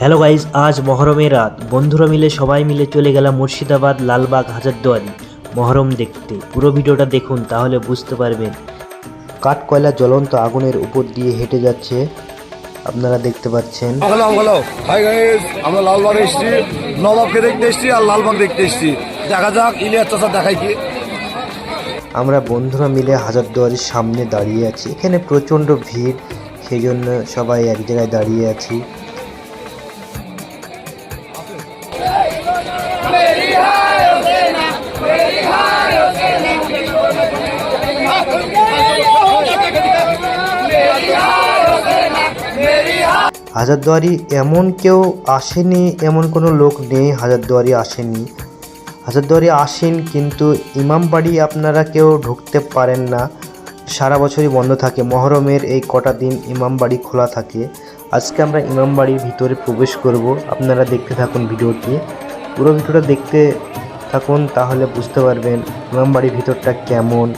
Hello guys আজ মহরমের রাত। বন্ধুরা মিলে সবাই মিলে চলে গেলাম মুর্শিদাবাদ লালবাগ হাজারদুয়ারি মহরম দেখতে। পুরো ভিডিওটা দেখুন তাহলে বুঝতে পারবেন। কাঠ কয়লা জ্বলন্ত আগুনের উপর দিয়ে হেঁটে যাচ্ছে আপনারা দেখতে পাচ্ছেন। হ্যালো হ্যালো হাই গাইস আমরা লালবাগ এসেছি। নবাবকে দেখতে এসেছি আর লালবাগ দেখতে এসেছি। দেখা যাক ইলিয়াস চাষা দেখাই কি। আমরা বন্ধুরা মিলে হাজারদুয়ারির সামনে দাঁড়িয়ে আছি। এখানে প্রচণ্ড ভিড় সেই জন্য সবাই এক জায়গায় দাঁড়িয়ে আছি। হাজারদুয়ারি এমন কেউ আসেনি, এমন কোনো লোক নেই হাজারদুয়ারি আসেনি। হাজারদুয়ারি আসেন কিন্তু ইমামবাড়ি আপনারা কেউ ঢুকতে পারেন না। সারা বছরই বন্ধ থাকে। মহরমের এই কটা দিন ইমামবাড়ি খোলা থাকে। আজকে আমরা ইমামবাড়ির ভিতরে প্রবেশ করব। আপনারা দেখতে থাকুন ভিডিওটি। পুরো ভিডিওটা দেখতে থাকুন তাহলে বুঝতে পারবেন ইমামবাড়ির ভিতরটা কেমন।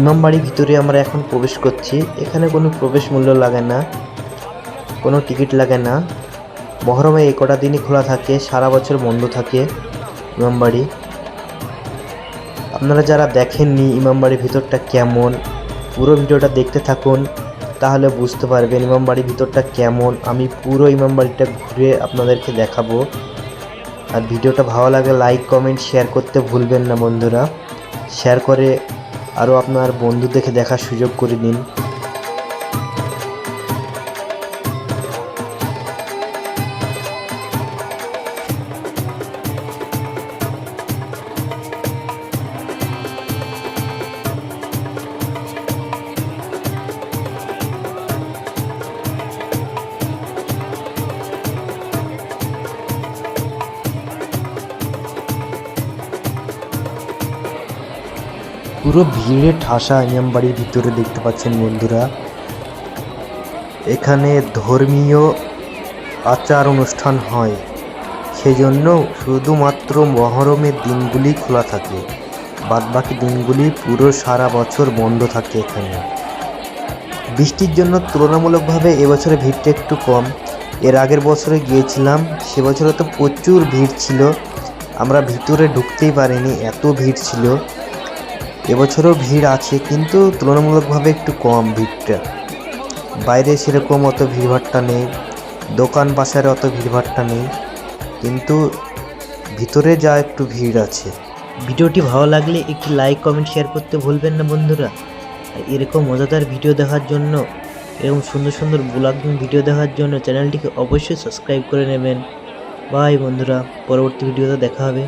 ইমামবাড়ির ভিতরে আমরা এখন প্রবেশ করছি। এখানে কোনো প্রবেশ মূল্য লাগে না। কোনো টিকিট লাগে না। মহরমে এই কটা দিনই খোলা থাকে, সারা বছর বন্ধ থাকে ইমামবাড়ি। আপনারা যারা দেখেননি ইমামবাড়ির ভিতরটা কেমন, পুরো ভিডিওটা দেখতে থাকুন, তাহলে বুঝতে পারবেন ইমামবাড়ির ভিতরটা কেমন। আমি পুরো ইমামবাড়িটা ঘুরে আপনাদেরকে দেখাবো। আর ভিডিওটা ভালো লাগে লাইক কমেন্ট শেয়ার করতে ভুলবেন না বন্ধুরা। শেয়ার করে আরও আপনার বন্ধুদেরকে দেখার সুযোগ করে দিন। পুরো ভিড়ে ঠাসা ইমামবাড়ির ভিতরে দেখতে পাচ্ছেন বন্ধুরা। এখানে ধর্মীয় আচার অনুষ্ঠান হয়, সেজন্য শুধুমাত্র মহরমের দিনগুলি খোলা থাকে। বাদবাকি দিনগুলি পুরো সারা বছর বন্ধ থাকে এখানে। বৃষ্টির জন্য তুলনামূলকভাবে এবছরে ভিড়টা একটু কম। এর আগের বছরে গিয়েছিলাম, সে বছরে তো প্রচুর ভিড় ছিল। আমরা ভিতরে ঢুকতেই পারিনি, এত ভিড় ছিল। এবছরও ভিড় আছে, কিন্তু তুলনামূলকভাবে একটু কম ভিড়টা। বাইরে সেরকম অত ভিড়ভাট্টা নেই, দোকান পাশের অত ভিড়ভাট্টা নেই, কিন্তু ভিতরে যা একটু ভিড় আছে। ভিডিওটি ভালো লাগলে একটি লাইক, কমেন্ট, শেয়ার করতে ভুলবেন না বন্ধুরা। আর এরকম মজাদার ভিডিও দেখার জন্য এরকম সুন্দর সুন্দর ব্লগিং ভিডিও দেখার জন্য চ্যানেলটিকে অবশ্যই সাবস্ক্রাইব করে নেবেন। বাই বন্ধুরা, পরবর্তী ভিডিওতে দেখা হবে।